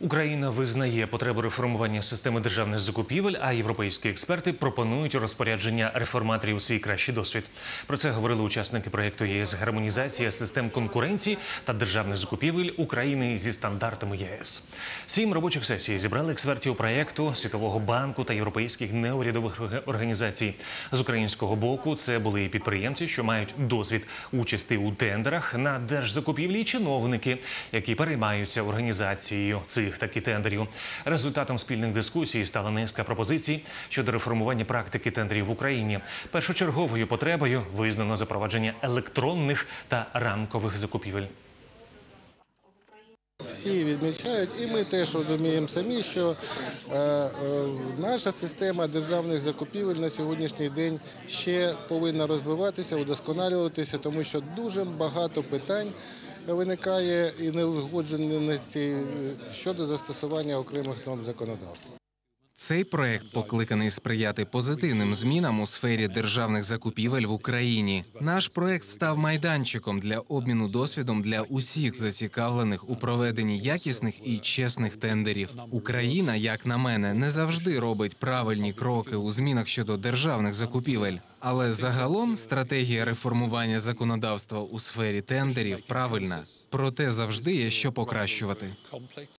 Україна визнає потребу реформування системи державних закупівель, а європейські експерти пропонують розпорядження реформаторів у свій кращий досвід. Про це говорили учасники проєкту ЄС гармонізація систем конкуренції та державних закупівель України зі стандартами ЄС. Сім робочих сесій зібрали експертів проєкту Світового банку та європейських неурядових організацій. З українського боку це були і підприємці, що мають досвід участі у тендерах на держзакупівлі, і чиновники, які переймаються організацією цих таки тендерів. Результатом спільних дискусій стала низка пропозицій щодо реформування практики тендерів в Україні. Першочерговою потребою визнано запровадження електронних та рамкових закупівель. Всі відмічають, і ми теж розуміємо самі, що е, е, наша система державних закупівель на сьогоднішній день ще повинна розвиватися, удосконалюватися, тому що дуже багато питань виникає і неузгодженості е, щодо застосування окремих норм законодавства. Цей проект покликаний сприяти позитивним змінам у сфері державних закупівель в Україні. Наш проект став майданчиком для обміну досвідом для усіх зацікавлених у проведенні якісних і чесних тендерів. Україна, як на мене, не завжди робить правильні кроки у змінах щодо державних закупівель. Але загалом стратегія реформування законодавства у сфері тендерів правильна. Проте завжди є що покращувати.